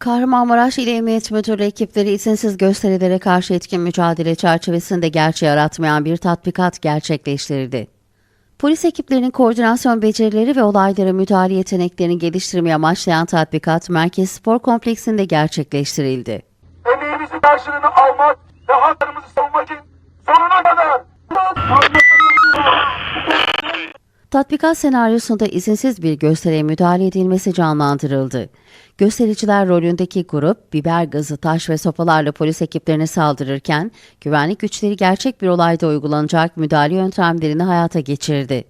Kahramanmaraş İl Emniyet Müdürlüğü ekipleri izinsiz gösterilere karşı etkin mücadele çerçevesinde gerçeği yaratmayan bir tatbikat gerçekleştirdi. Polis ekiplerinin koordinasyon becerileri ve olaylara müdahale yeteneklerini geliştirmeye amaçlayan tatbikat Merkez Spor Kompleksinde gerçekleştirildi. emeğimizin karşılığını almak ve haklarımızı savunmak için sonuna kadar Tatbikat senaryosunda izinsiz bir gösteriye müdahale edilmesi canlandırıldı. Göstericiler rolündeki grup biber gazı, taş ve sopalarla polis ekiplerine saldırırken güvenlik güçleri gerçek bir olayda uygulanacak müdahale yöntemlerini hayata geçirdi.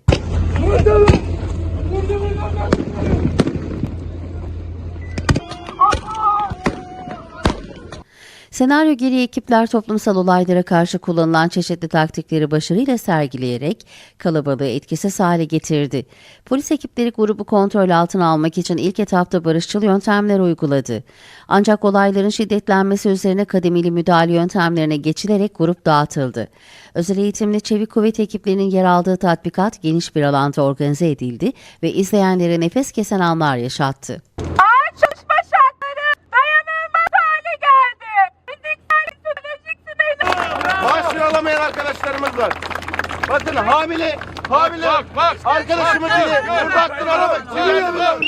Senaryo gereği ekipler toplumsal olaylara karşı kullanılan çeşitli taktikleri başarıyla sergileyerek kalabalığı etkisiz hale getirdi. Polis ekipleri grubu kontrol altına almak için ilk etapta barışçıl yöntemler uyguladı. Ancak olayların şiddetlenmesi üzerine kademeli müdahale yöntemlerine geçilerek grup dağıtıldı. Özel eğitimli çevik kuvvet ekiplerinin yer aldığı tatbikat geniş bir alanda organize edildi ve izleyenlere nefes kesen anlar yaşattı. Ağır alamayan arkadaşlarımız var. Bakın hamile, hamile bak, bak. arkadaşımız Bak, dedi. bak, Burada attın araba. Sürüyor.